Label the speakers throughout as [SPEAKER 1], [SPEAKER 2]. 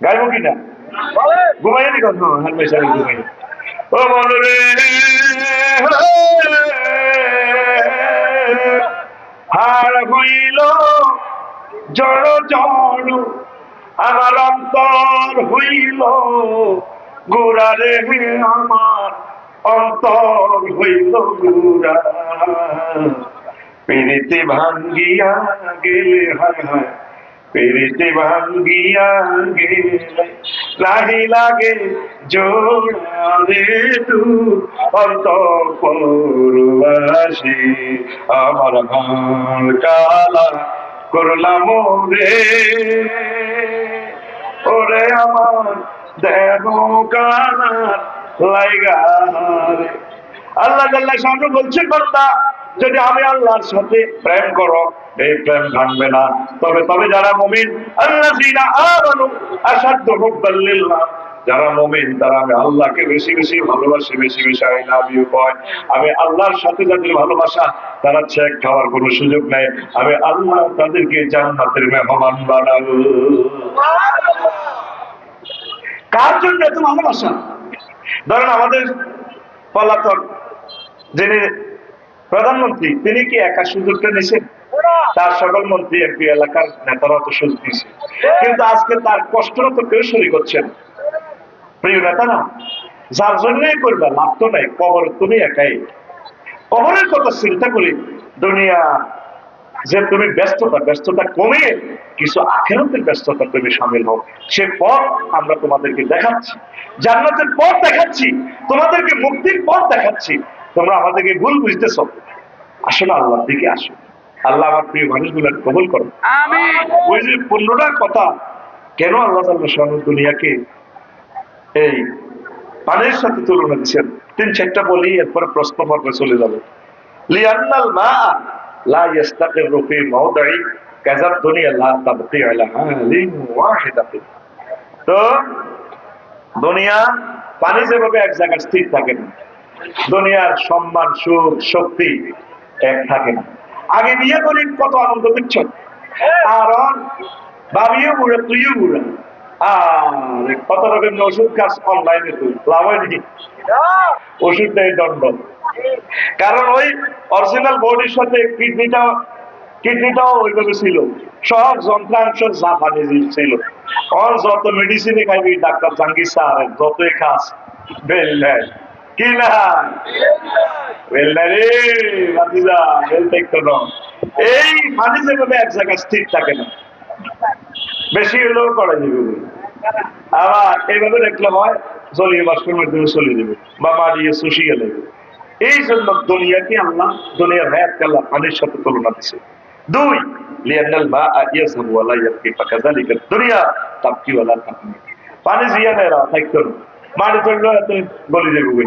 [SPEAKER 1] গাইব কিনা ঘুমাই নি কত হার মেশা ঘুমাই ও বলো রে হার হইল জড় জড় আমার অন্তর হইল গোড়া রে আমার অন্তর হইল গোড়া। পিড়িতে ভাঙ্গিয়া গেলে হায় হায় পিড়িতে ভাঙ্গিয়া লাগে জোড়া রে তু অন্ত পরবাসী আমার ঘর কালা করলাম রে ওরে আমার দেহ কানার লাইগা রে আল্লাহ জাল্লাহ সামনে বলছেন, বান্দা, যদি আমি আল্লাহর সাথে প্রেম করো, এই প্রেম ভাঙবে না। তবে তবে যারা মুমিন আল্লাহ আমানু লিল্লাহ, যারা মুমিন, তারা আমি আল্লাহকে বেশি বেশি ভালোবাসি, বেশি বেশি ইউ কয় আমি আল্লাহর সাথে যাদের ভালোবাসা, তারা চেক খাওয়ার কোনো সুযোগ নেই। আমি আল্লাহ তাদেরকে জান্নাতের মেহমান বানাবো। কার জন্য এত ভালোবাসা? ধরেন আমাদের পলাতক যিনি প্রধানমন্ত্রী, তিনি কি একা সুযোগটা নিছেন তার সকল মন্ত্রী এমপি এলাকার নেতারা তো সুযোগ নিছে কিন্তু আজকে তার কষ্টটা তো কেউ শরীর করছেন প্রিয় নেতা না যার জন্যই করবে লাভ তো নাই, কবর তুমি একাই। কবরের কথা চিন্তা করি, দুনিয়া যে তুমি ব্যস্ততা ব্যস্ততা কমিয়ে কিছু আখেরাতের ব্যস্ততা তুমি সামিল হও। সে পথ আমরা তোমাদেরকে দেখাচ্ছি। জান্নাতের পথ দেখাচ্ছি, তোমাদেরকে মুক্তির পথ দেখাচ্ছি। তোমরা আমাদেরকে ভুল বুঝতেছ। আসলে আল্লাহর দিকে আসো। আল্লাহ আমার প্রিয় মানুষগুলো কবল করো। ওই যে পনেরোটার কথা কেন আল্লাহ তাল্লাহ দুনিয়াকে এই পানির সাথে তুলনা দিচ্ছেন তিন চারটা বলি এরপরে প্রশ্ন পর্বে চলে যাবে। লিয়ান্নাল মা লা ইয়াস্তাকিরু ফি মাওদি'i কাযা দুনিয়া লা তাবকি আলা হালিন ওয়াহিদাতিন তো দুনিয়া পানি যেভাবে এক জায়গায় স্থির থাকে না দুনিয়ার সম্মান, সুখ, শক্তি এক থাকে না। আগে বিয়ে করি, কত আনন্দ দিচ্ছ আর বুড়ে, তুইও বুড়ে। আর, কত রকম ওষুধ কাজ অনলাইনে তুই লাভ দণ্ড। কারণ ওই অরিজিনাল বডির সাথে কিডনিটা, কিডনিটাও ওইভাবে ছিল। সব যন্ত্রাংশ জাপানি ছিল। যত মেডিসিনে খাইবি, ডাক্তার জাঙ্গির স্যার, যতই খাস, বেল নেয় কি না বেল নেয় রে ভাতিজা বেল দেখতো না এই পানি যেভাবে এক জায়গায় বা শুষিয়ে এই জন্য দুনিয়ার পানির সাথে তুলনা দিছে। দুই ফাকাযালিকা দুনিয়া পানি জিয়া নেই রা থাকতো মাটি চলল এত গলি বই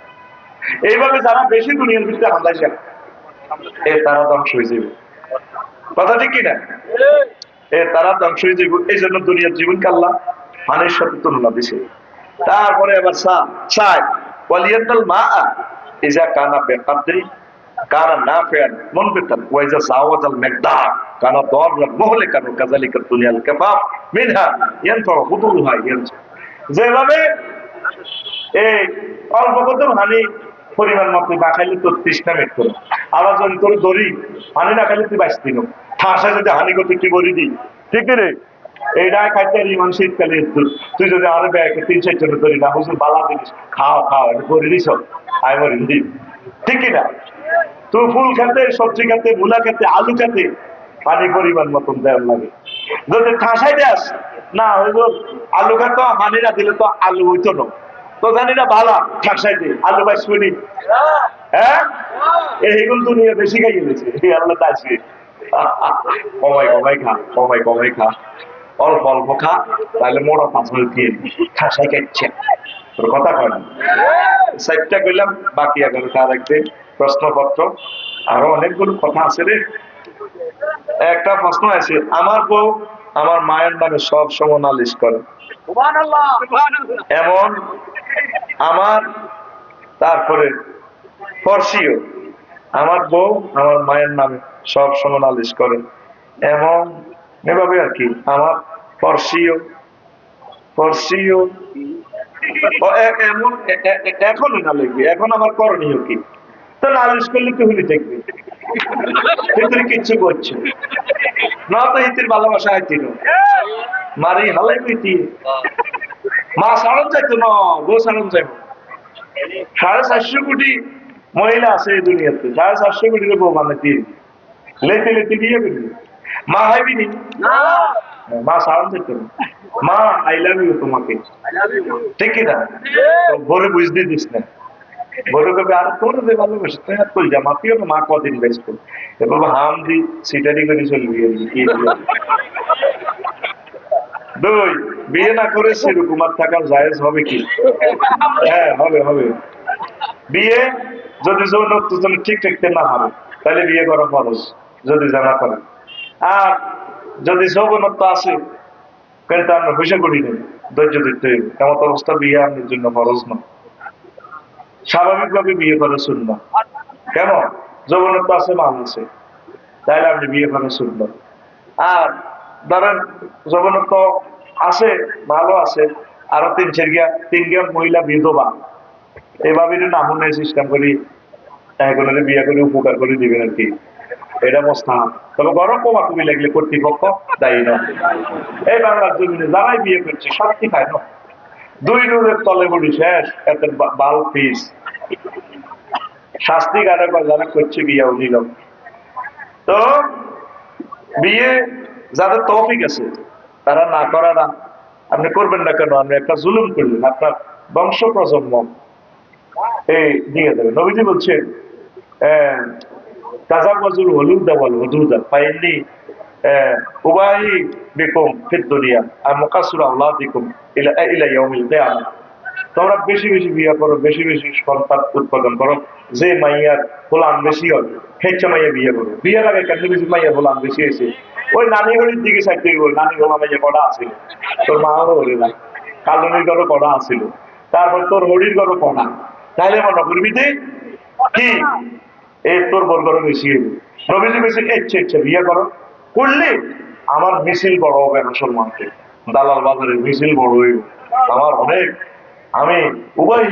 [SPEAKER 1] এইভাবে যারা বেশি দুনিয়ার ভিতরে যায় এ তারা ধ্বংস হয়ে যাবে। কথা ঠিক কিনা? এ তারা ধ্বংস হয়ে যাবে। এই জন্য দুনিয়ার জীবন আল্লাহ পানির সাথে তুলনা দিছে। তারপরে আবার সা, সাই, ওয়ালিয়ান্নাল মা ইজা কানা বেকাদরি, কানা নাফিয়ান মুনবিতান ওয়া ইজা সাওয়াজাল মিকদার, কানা দাররান মুহলিকান কাযালিকা দুনিয়াল কাফাফ মিনহা ইয়ানফা হুদুরুহা ইয়ানজু যেভাবে এই অল্প কত হানি পরিমাণ মতো না খাইলে তোর তৃষ্ণা মেট করো আবার যদি তোর দড়ি হানি না খাইলে তুই বাঁচতি না ঠাসা যদি হানি করতে কি বলি দি ঠিক রে? এইটা খাইতে ইমান শীতকালে তুই যদি আরও ব্যাগ তিন চার জন ধরি না হুজুর বালা দিস খাও খাও, এটা করে দিস। আই মরি দি ঠিক কিনা তুই ফুল খেতে, সবজি খেতে, মূলা খেতে, আলু খেতে পানি পরিমাণ মতন দেওয়ার লাগে। যদি ঠাসাই দেস, না হইল আলু খেতো, হানি না দিলে তো আলু হইতো না। তো জানি না ভালো ঠাকসাই দে। আলু বাইশ মিনিট হ্যাঁ? এইগুলো দুনিয়া বেশি খাই গেছে আল্লাহ তাসবে কমাই কমাই খা কমাই কমাই খা। অল্প অল্প খা তাহলে মোড়া পাঁচ মিনিট দিয়ে খাসাই খাচ্ছে। তোর কথা কয় না? সাইডটা করলাম বাকি এগারোটা আরেকদিন প্রশ্নপত্র। আরও অনেকগুলো কথা আছে রে। একটা প্রশ্ন আছে আমার বউ আমার মায়ের নামে সব সময় নালিশ করে। এমন আমার তারপরে ফর্সিও আমার বউ আমার মায়ের নামে সব সময় নালিশ করে। এবং এভাবে আর কি আমার ফর্সিও ফর্সিও। এমন এখনই না লিখবি এখন আমার করণীয় কি? তো নালিশ করলে তুই হলি দেখবি। তুই কিচ্ছু করছে না তো ভালোবাসা হাইতিল মারি হালাই কইতি। মা সাড়ন যাইতো না গো সাড়ন যাইব। সাড়ে চারশো কোটি মহিলা আছে এই দুনিয়াতে সাড়ে চারশো কোটি বউ মানে দিয়ে লেতে লেতে বিয়ে করবি। মা হাইবি নি? মা সাড়ন যাইতো না। মা আই লাভ ইউ তোমাকে। ঠিক কি না তো ভোরে বুঝতে দিস না। আর ভালোবাসে তুই আর যা মাতিও না মা কদিন এবার হাম দি, সিটারি করে চলবি আর। দুই, বিয়ে না করে সেরকমার থাকা জায়েজ হবে কি? হ্যাঁ হবে হবে। বিয়ে যদি যৌনত্ব যদি ঠিক না পারে তাহলে বিয়ে করা খরচ যদি জানা করে। আর যদি যৌবনত্ব আছে কিন্তু আমরা পয়সা করি না ধৈর্য ধরতে হবে। এমন অবস্থা বিয়ে আমাদের জন্য খরচ না স্বাভাবিকভাবে বিয়ে করা শূন্য কেমন যৌবনত্ব আছে মান আছে। তাহলে আপনি বিয়ে করা শূন্য আর ধরেন যৌবনত্ব আছে ভালো আছে, আরও তিন চার গিয়া, তিন গিয়া মহিলা বিধবা। এভাবে নাম নেই সিস্টেম করি এগুলোকে বিয়ে করে উপকার করে দিবেন আর কি। এটা মস্তা তবে গরম কমা তুমি লাগলে কর্তৃপক্ষ দায়ী না এই বাংলার জমিনে যারাই বিয়ে করছে শান্তি খায় না? দুই নূরের তলে বলি শেষ, এত বাল পিস। শাস্তি বা যারা করছে বিয়ে নিল তো বিয়ে যাদের তৌফিক আছে, তারা না করা না। আপনি করবেন না কেন? আপনি একটা জুলুম করলেন। আপনার বংশ প্রজন্ম এই নবীজি বলছেন হলুদা ফাইননি উবাই বিকুম ফিদ দুনিয়া আর মুকাসুর আল্লাহ দিকুম ইলা ইলা তোমরা বেশি বেশি বিয়ে করো, বেশি বেশি সন্তান উৎপাদন করো। যে মাইয়ার ফুলান বেশি হবে হেচ্ছা মাইয়া বিয়ে করো বিয়ে লাগে কেন বেশি? মাইয়া ফুলান বেশি হয়েছে। ওই নানি ঘড়ির দিকে থেকে বল নানি গোলা মাইয়া কটা আছিল। তোর মাও হরে না কালনির ঘরও কটা আছিল। তারপর তোর হরির ঘরও কটা তাহলে মনে করবি যে কি? এই তোর বর্গর বেশি হইবে নবীজি বেশি ইচ্ছে ইচ্ছে বিয়ে করো। করলে আমার মিছিল বড় হবে মুসলমানকে দালাল বাজারের মিছিল বড় হইব আমার অনেক আমি উভয়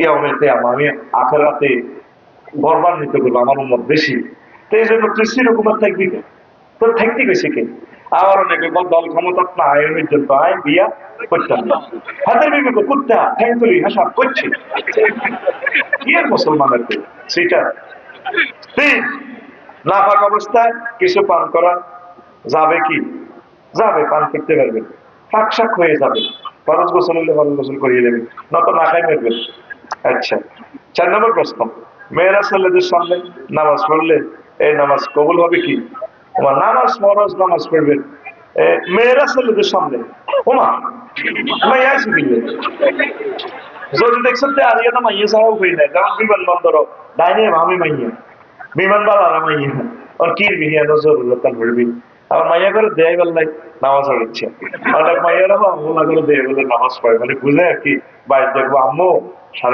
[SPEAKER 1] ইয়াউমের কিয়ামা, আমি আখেরাতে গর্বান্বিত করব আমার উম্মত বেশি। তো এই জন্য তুই সেরকমের থাকবি তোর থাকতে গেছে কে? আবার অনেকে বল দল ক্ষমতা না আয়নের জন্য আয় বিয়া করতাম না। হাতের বিবেক কুত্তা ঠ্যাং হাসা করছে কি আর মুসলমানের? সেটা। তিন নাফাক অবস্থায় কিছু পান করা যাবে কি? যাবে, পান করতে পারবে। ফাঁকশাক হয়ে যাবে। ফরজ গোসল হলে ফরজ গোসল করিয়ে দেবে। নত না খাই আচ্ছা চার নম্বর প্রশ্ন। মেয়েরা ছেলেদের সামনে নামাজ পড়লে, এই নামাজ কবুল হবে কি? তোমার নামাজ ফরজ, নামাজ পড়বে। মেয়েরা ছেলেদের সামনে, ওমা, মাইয়া দিলে যদি দেখছেন যে আজকে না মাইয়া ছাড়া উপায় নাই যেমন বিমানবন্দর ডাইনে ভামি মাইয়া। বিমান বালারা মাইয়া। আর কি বিহিয়া নজর পড়বি আমার মাইয়া করে দেয় নাই নামাজ পড়ছে। অনেক মাইয়ারা আম্মু না করে দেয় নামাজ পড়ে। মানে বুঝে আর কি? বাইরে দেখব, আম্মু